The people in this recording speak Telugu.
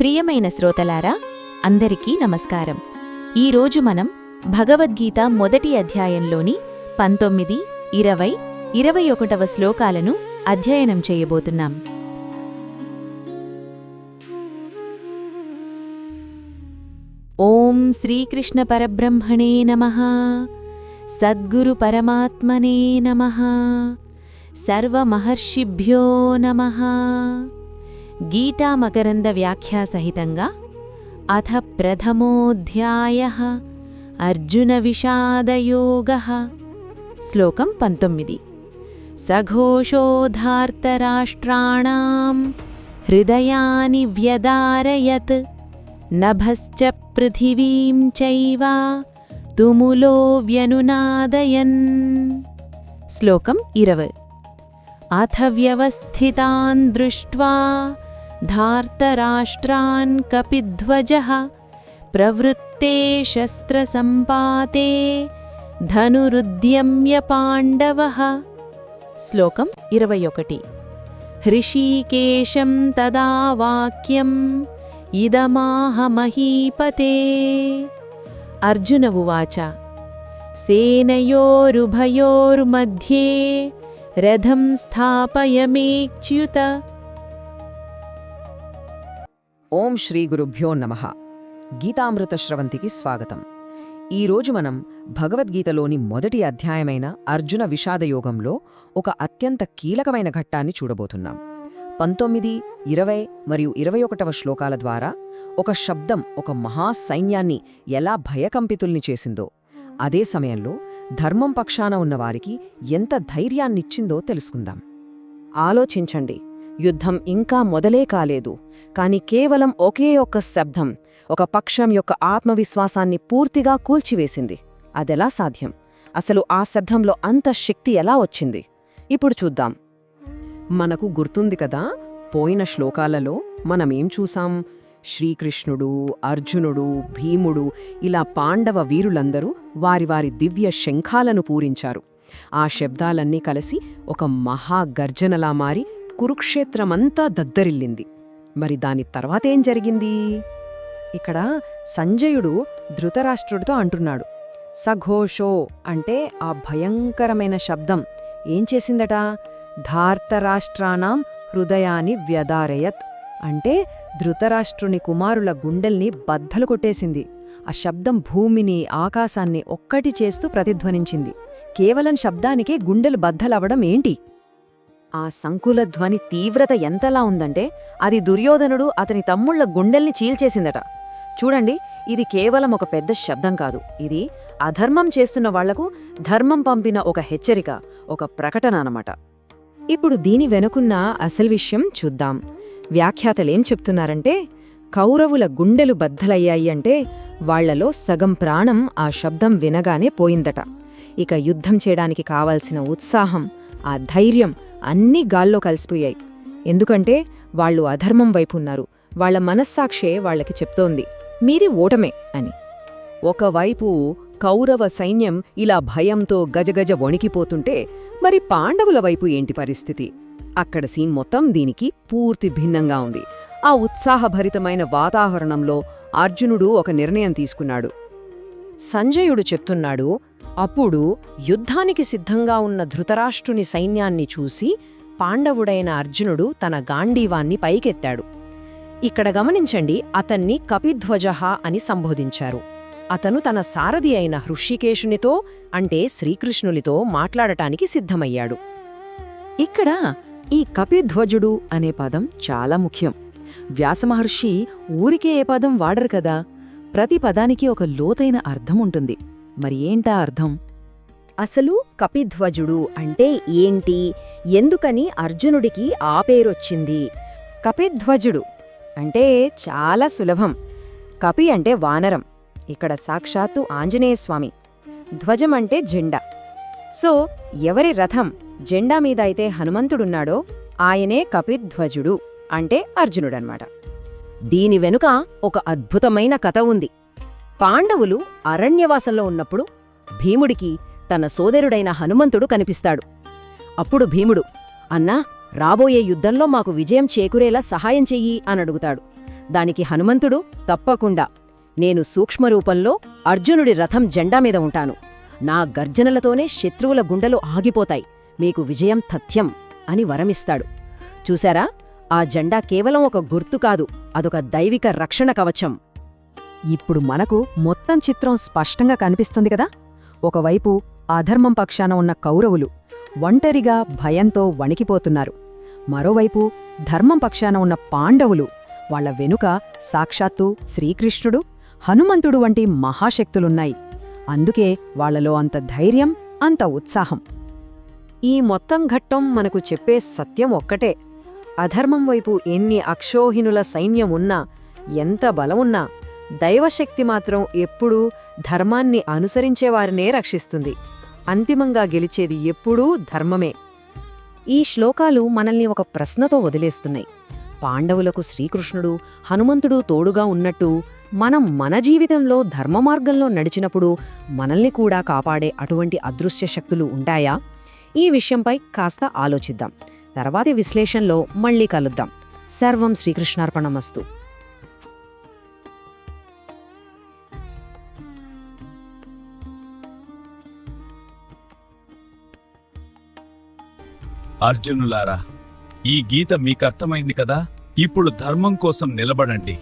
ప్రియమైన శ్రోతలారా అందరికీ నమస్కారం. ఈరోజు మనం భగవద్గీత మొదటి అధ్యాయంలోని పంతొమ్మిది ఇరవై ఇరవై ఒకటవ శ్లోకాలను అధ్యయనం చేయబోతున్నాం. ఓం శ్రీకృష్ణ పరబ్రహ్మణే నమ. సద్గురు పరమాత్మనే నమ. సర్వమహర్షిభ్యో నమ. గీటా మకరంద వ్యాఖ్యా సహితంగా అథ ప్రథమోధ్యాయ అర్జున విషాదయోగ. శ్లోకం పంతొమ్మిది. సఘోషోధార్తరాష్ట్రాణం హృదయాని వ్యదారయత్ నభశ్చ పృథివీం చైవ తుములో వ్యనునాదయన్. శ్లోకం ఇరవ. అథ వ్యవస్థితాన్ దృష్ట్వా धार्तराष्ट्रान् कपिध्वजः प्रवृत्ते शस्त्रसम्पाते धनुरुद्यम्य पाण्डवः श्लोकम् इरवयोकटि हृषीकेशं तदा वाक्यम् इदमाहमहीपते अर्जुन उवाच सेनयोरुभयोर्मध्ये रथं स्थापयमेच्युत ఓం శ్రీ గురుభ్యో నమ. గీతామృత శ్రవంతికి స్వాగతం. ఈరోజు మనం భగవద్గీతలోని మొదటి అధ్యాయమైన అర్జున విషాదయోగంలో ఒక అత్యంత కీలకమైన ఘట్టాన్ని చూడబోతున్నాం. పంతొమ్మిది ఇరవై మరియు ఇరవై ఒకటవ శ్లోకాల ద్వారా ఒక శబ్దం ఒక మహాసైన్యాన్ని ఎలా భయకంపితుల్ని చేసిందో అదే సమయంలో ధర్మం పక్షాన ఉన్నవారికి ఎంత ధైర్యాన్నిచ్చిందో తెలుసుకుందాం. ఆలోచించండి. యుద్ధం ఇంకా మొదలే కాలేదు. కాని కేవలం ఒకే ఒక్క శబ్దం ఒక పక్షం యొక్క ఆత్మవిశ్వాసాన్ని పూర్తిగా కూల్చివేసింది. అదెలా సాధ్యం? అసలు ఆ శబ్దంలో అంత శక్తి ఎలా వచ్చింది? ఇప్పుడు చూద్దాం. మనకు గుర్తుంది కదా పోయిన శ్లోకాలలో మనమేం చూసాం? శ్రీకృష్ణుడు అర్జునుడు భీముడు ఇలా పాండవ వీరులందరూ వారి వారి దివ్య శంఖాలను పూరించారు. ఆ శబ్దాలన్నీ కలిసి ఒక మహాగర్జనలా మారి కురుక్షేత్రమంతా దద్దరిల్లింది. మరి దాని తర్వాతేం జరిగింది? ఇక్కడ సంజయుడు ధృతరాష్ట్రుడితో అంటున్నాడు. సఘోషో అంటే ఆ భయంకరమైన శబ్దం. ఏం చేసిందట? ధార్తరాష్ట్రానాం హృదయాన్ని వ్యదారయత్ అంటే ధృతరాష్ట్రుని కుమారుల గుండెల్ని బద్దలు కొట్టేసింది. ఆ శబ్దం భూమిని ఆకాశాన్ని ఒక్కటి చేస్తూ ప్రతిధ్వనించింది. కేవలం శబ్దానికే గుండెలు బద్దలవడం ఏంటి? ఆ సంకుల ధ్వని తీవ్రత ఎంతలా ఉందంటే అది దుర్యోధనుడు అతని తమ్ముళ్ళ గుండెల్ని చీల్చేసిందట. చూడండి ఇది కేవలం ఒక పెద్ద శబ్దం కాదు. ఇది అధర్మం చేస్తున్న వాళ్ళకు ధర్మం పంపిన ఒక హెచ్చరిక ఒక ప్రకటన అనమాట ఇప్పుడు దీని వెనుకున్న అసలు విషయం చూద్దాం. వ్యాఖ్యాతలేం చెప్తున్నారంటే కౌరవుల గుండెలు బద్దలయ్యాయి అంటే వాళ్ళలో సగం ప్రాణం ఆ శబ్దం వినగానే పోయిందట. ఇక యుద్ధం చేయడానికి కావాల్సిన ఉత్సాహం ఆ ధైర్యం అన్నీ గాల్లో కలిసిపోయాయి. ఎందుకంటే వాళ్ళు అధర్మం వైపు ఉన్నారు. వాళ్ళ మనస్సాక్షే వాళ్ళకి చెప్తోంది. మీది ఓటమే అని. ఒకవైపు కౌరవ సైన్యం ఇలా భయంతో గజగజ వణికిపోతుంటే మరి పాండవుల వైపు ఏంటి పరిస్థితి? అక్కడ సీన్ మొత్తం దీనికి పూర్తి భిన్నంగా ఉంది. ఆ ఉత్సాహభరితమైన వాతావరణంలో అర్జునుడు ఒక నిర్ణయం తీసుకున్నాడు. సంజయుడు చెప్తున్నాడు అప్పుడు యుద్ధానికి సిద్ధంగా ఉన్న ధృతరాష్ట్రుని సైన్యాన్ని చూసి పాండవుడైన అర్జునుడు తన గాంధీవాన్ని పైకెత్తాడు. ఇక్కడ గమనించండి అతన్ని కపిధ్వజహ అని సంబోధించారు. అతను తన సారథి అయిన హృషికేశునితో అంటే శ్రీకృష్ణునితో మాట్లాడటానికి సిద్ధమయ్యాడు. ఇక్కడ ఈ కపిధ్వజుడు అనే పదం చాలా ముఖ్యం. వ్యాసమహర్షి ఊరికే ఏ పదం వాడరు కదా? ప్రతి పదానికి ఒక లోతైన అర్థం ఉంటుంది. మరి ఏంటా అర్థం? అసలు కపిధ్వజుడు అంటే ఏంటి? ఎందుకని అర్జునుడికి ఆ పేరొచ్చింది? కపిధ్వజుడు అంటే చాలా సులభం. కపి అంటే వానరం. ఇక్కడ సాక్షాత్తు ఆంజనేయస్వామి. ధ్వజం అంటే జెండా. సో ఎవరి రథం జెండా మీద అయితే హనుమంతుడున్నాడో ఆయనే కపిధ్వజుడు అంటే అర్జునుడన్నమాట. దీని వెనుక ఒక అద్భుతమైన కథ ఉంది. పాండవులు అరణ్యవాసంలో ఉన్నప్పుడు భీముడికి తన సోదరుడైన హనుమంతుడు కనిపిస్తాడు. అప్పుడు భీముడు అన్నా రాబోయే యుద్ధంలో మాకు విజయం చేకూరేలా సహాయం చెయ్యి అనడుగుతాడు దానికి హనుమంతుడు తప్పకుండా. నేను సూక్ష్మరూపంలో అర్జునుడి రథం జెండా మీద ఉంటాను. నా గర్జనలతోనే శత్రువుల గుండెలు ఆగిపోతాయి. మీకు విజయం తథ్యం అని వరమిస్తాడు. చూశారా? ఆ జెండా కేవలం ఒక గుర్తు కాదు అదొక దైవిక రక్షణ కవచం. ఇప్పుడు మనకు మొత్తం చిత్రం స్పష్టంగా కనిపిస్తుంది కదా? ఒకవైపు అధర్మం పక్షాన ఉన్న కౌరవులు ఒంటరిగా భయంతో వణికిపోతున్నారు. మరోవైపు ధర్మం పక్షాన ఉన్న పాండవులు వాళ్ళ వెనుక సాక్షాత్తు శ్రీకృష్ణుడు హనుమంతుడు వంటి మహాశక్తులున్నాయి. అందుకే వాళ్ళలో అంత ధైర్యం అంత ఉత్సాహం. ఈ మొత్తం ఘట్టం మనకు చెప్పే సత్యం ఒక్కటే. అధర్మం వైపు ఎన్ని అక్షోహినుల సైన్యం ఉన్నా ఎంత బలమున్నా దైవశక్తి మాత్రం ఎప్పుడూ ధర్మాన్ని అనుసరించేవారినే రక్షిస్తుంది. అంతిమంగా గెలిచేది ఎప్పుడూ ధర్మమే. ఈ శ్లోకాలు మనల్ని ఒక ప్రశ్నతో వదిలేస్తున్నాయి. పాండవులకు శ్రీకృష్ణుడు హనుమంతుడు తోడుగా ఉన్నట్టు మనం మన జీవితంలో ధర్మ మార్గంలో నడిచినప్పుడు మనల్ని కూడా కాపాడే అటువంటి అదృశ్య శక్తులు ఉంటాయా? ఈ విషయంపై కాస్త ఆలోచిద్దాం. తర్వాతి విశ్లేషణలో మళ్ళీ కలుద్దాం. సర్వం శ్రీకృష్ణార్పణమస్తు. అర్జునులారా ఈ గీత మీకు అర్థమైంది కదా? ఇప్పుడు ధర్మం కోసం నిలబడండి.